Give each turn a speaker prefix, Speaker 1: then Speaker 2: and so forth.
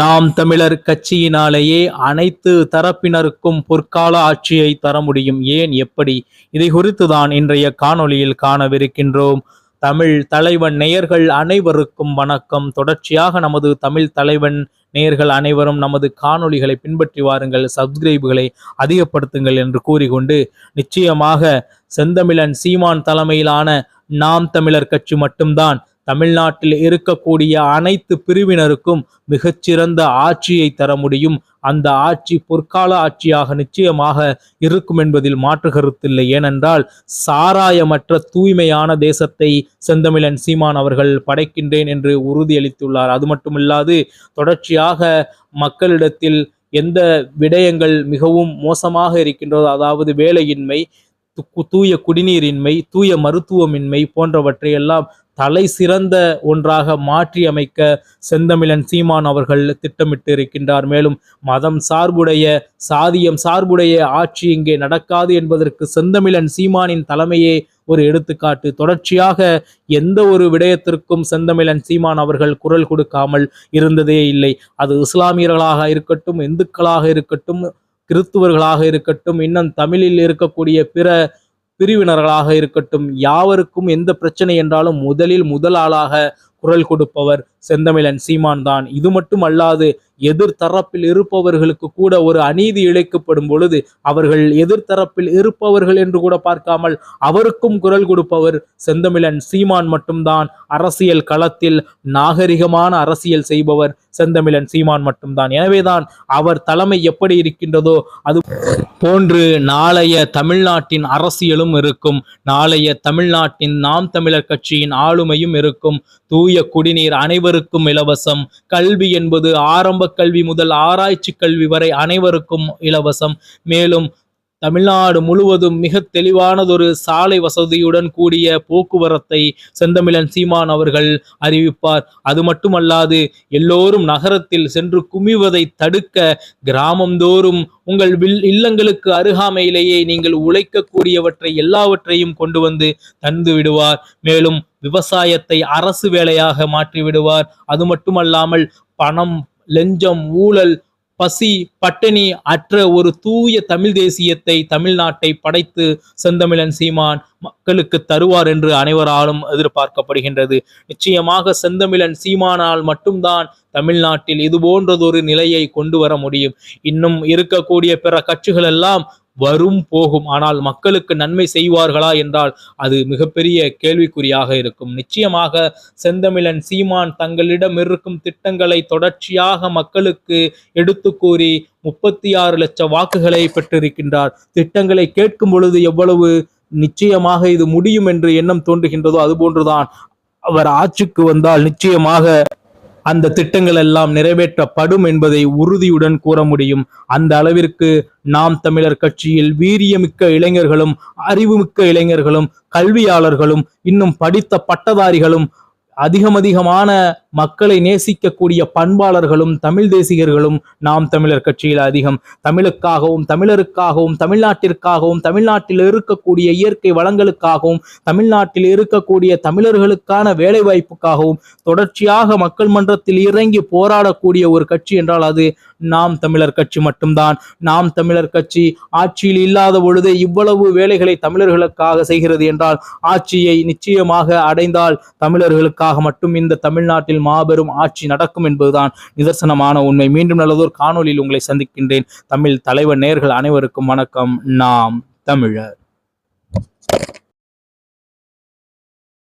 Speaker 1: நாம் தமிழர் கட்சியினாலேயே அனைத்து தரப்பினருக்கும் பொற்கால ஆட்சியை தர முடியும். ஏன் எப்படி? இதை குறித்துதான் இன்றைய காணொளியில் காணவிருக்கின்றோம். தமிழ் தலைவன் நேயர்கள் அனைவருக்கும் வணக்கம். தொடர்ச்சியாக நமது தமிழ் தலைவன் நேயர்கள் அனைவரும் நமது காணொளிகளை பின்பற்றி வாருங்கள் சப்ஸ்கிரைபுகளை அதிகப்படுத்துங்கள் என்று கூறிக்கொண்டு நிச்சயமாக செந்தமிழன் சீமான் தலைமையிலான நாம் தமிழர் கட்சி மட்டும்தான் தமிழ்நாட்டில் இருக்கக்கூடிய அனைத்து பிரிவினருக்கும் மிகச்சிறந்த ஆட்சியை தர முடியும். அந்த ஆட்சி பொற்கால ஆட்சியாக நிச்சயமாக இருக்கும் என்பதில் மாற்று கருத்தில்லை ஏனென்றால் சாராயமற்ற தூய்மையான தேசத்தை செந்தமிழன் சீமான் அவர்கள் படைக்கின்றேன் என்று உறுதியளித்துள்ளார். அது மட்டுமில்லாது தொடர்ச்சியாக மக்களிடத்தில் எந்த விடயங்கள் மிகவும் மோசமாக இருக்கின்றதோ அதாவது வேலையின்மை தூய குடிநீரின்மை தூய மருத்துவமின்மை போன்றவற்றை எல்லாம் தலை சிறந்த ஒன்றாக மாற்றி அமைக்க செந்தமிழன் சீமான் அவர்கள் திட்டமிட்டு இருக்கின்றார் மேலும் மதம் சார்புடைய சாதியம் சார்புடைய ஆட்சி இங்கே நடக்காது என்பதற்கு செந்தமிழன் சீமானின் தலைமையே ஒரு எடுத்துக்காட்டு. தொடர்ச்சியாக எந்த ஒரு விடயத்திற்கும் செந்தமிழன் சீமான் அவர்கள் குரல் கொடுக்காமல் இருந்ததே இல்லை. அது இஸ்லாமியர்களாக இருக்கட்டும் இந்துக்களாக இருக்கட்டும் கிறிஸ்துவர்களாக இருக்கட்டும் இன்னும் தமிழில் இருக்கக்கூடிய பிற பிரிவினர்களாக இருக்கட்டும் யாவருக்கும் எந்த பிரச்சனை என்றாலும் முதலில் முதல் ஆளாக குரல் கொடுப்பவர் செந்தமிழன் சீமான் தான் இது மட்டும் அல்லாது எதிர்த்தரப்பில் இருப்பவர்களுக்கு கூட ஒரு அநீதி இழைக்கப்படும் பொழுது அவர்கள் எதிர்த்தரப்பில் இருப்பவர்கள் என்று கூட பார்க்காமல் அவருக்கும் குரல் கொடுப்பவர் செந்தமிழன் சீமான் மட்டும்தான். அரசியல் களத்தில் நாகரிகமான அரசியல் செய்பவர் செந்தமிழன் சீமான் மட்டும்தான். எனவேதான் அவர் தலைமை எப்படி இருக்கின்றதோ அது போன்று நாளைய தமிழ்நாட்டின் அரசியலும் இருக்கும். நாளைய தமிழ்நாட்டின் நாம் தமிழர் கட்சியின் ஆளுமையும் இருக்கும். தூய குடிநீர் அனைவருக்கும் இலவசம். கல்வி என்பது ஆரம்ப கல்வி முதல் ஆராய்ச்சி கல்வி வரை அனைவருக்கும் இலவசம். மேலும் தமிழ்நாடு முழுவதும் மிக தெளிவானதொரு சாலை வசதியுடன் கூடிய போக்குவரத்தை செந்தமிழன் சீமான் அவர்கள் அறிவிப்பார். அது மட்டுமல்லாது எல்லோரும் நகரத்தில் சென்று குமிவதை தடுக்க கிராமந்தோறும் உங்கள் வில் இல்லங்களுக்கு அருகாமையிலேயே நீங்கள் உழைக்கக்கூடியவற்றை எல்லாவற்றையும் கொண்டு வந்து தந்து விடுவார். மேலும் விவசாயத்தை அரசு வேலையாக மாற்றி விடுவார் அது மட்டுமல்லாமல் பணம் லஞ்சம் ஊழல் பசி பட்டினி அற்ற ஒரு தூய தமிழ் தேசியத்தை தமிழ்நாட்டை படைத்து செந்தமிழன் சீமான் மக்களுக்கு தருவார் என்று அனைவராலும் எதிர்பார்க்கப்படுகின்றது. நிச்சயமாக செந்தமிழன் சீமானால் மட்டும்தான் தமிழ்நாட்டில் இது போன்றதொரு நிலையை கொண்டு வர முடியும். இன்னும் இருக்கக்கூடிய பிற கட்சிகள் எல்லாம் வரும் போகும். ஆனால் மக்களுக்கு நன்மை செய்வார்களா என்றால் அது மிகப்பெரிய கேள்விக்குறியாக இருக்கும். நிச்சயமாக செந்தமிழன் சீமான் தங்களிடம் இருக்கும் திட்டங்களை தொடர்ச்சியாக மக்களுக்கு எடுத்து கூறி முப்பத்தி ஆறு லட்சம் வாக்குகளை பெற்றிருக்கின்றார். திட்டங்களை கேட்கும் பொழுது எவ்வளவு நிச்சயமாக இது முடியும் என்று எண்ணம் தோன்றுகின்றதோ அதுபோன்றுதான் அவர் ஆட்சிக்கு வந்தால் நிச்சயமாக அந்த திட்டங்கள் எல்லாம் நிறைவேற்றப்படும் என்பதை உறுதியுடன் கூற முடியும். அந்த அளவிற்கு நாம் தமிழர் கட்சியில் வீரியமிக்க இளைஞர்களும் அறிவுமிக்க இளைஞர்களும் கல்வியாளர்களும் இன்னும் படித்த பட்டதாரிகளும் அதிகம் அதிகமான மக்களை நேசிக்கக்கூடிய பண்பாளர்களும் தமிழ் தேசிகர்களும் நாம் தமிழர் கட்சியில் அதிகம். தமிழுக்காகவும் தமிழருக்காகவும் தமிழ்நாட்டிற்காகவும் தமிழ்நாட்டில் இருக்கக்கூடிய இயற்கை வளங்களுக்காகவும் தமிழ்நாட்டில் இருக்கக்கூடிய தமிழர்களுக்கான வேலைவாய்ப்புக்காகவும் தொடர்ச்சியாக மக்கள் மன்றத்தில் இறங்கி போராடக்கூடிய ஒரு கட்சி என்றால் அது நாம் தமிழர் கட்சி மட்டும்தான். நாம் தமிழர் கட்சி ஆட்சியில் இல்லாத பொழுது இவ்வளவு வேலைகளை தமிழர்களுக்காக செய்கிறது என்றால் ஆட்சியை நிச்சயமாக அடைந்தால் தமிழர்களுக்காக மட்டும் இந்த தமிழ்நாட்டில் மாபெரும் ஆட்சி நடக்கும் என்பதுதான் நிதர்சனமான உண்மை. மீண்டும் நல்லதோர் காணொலியில் உங்களை சந்திக்கின்றேன். தமிழ் தலைவர் நேர்கள் அனைவருக்கும் வணக்கம். நாம் தமிழர்.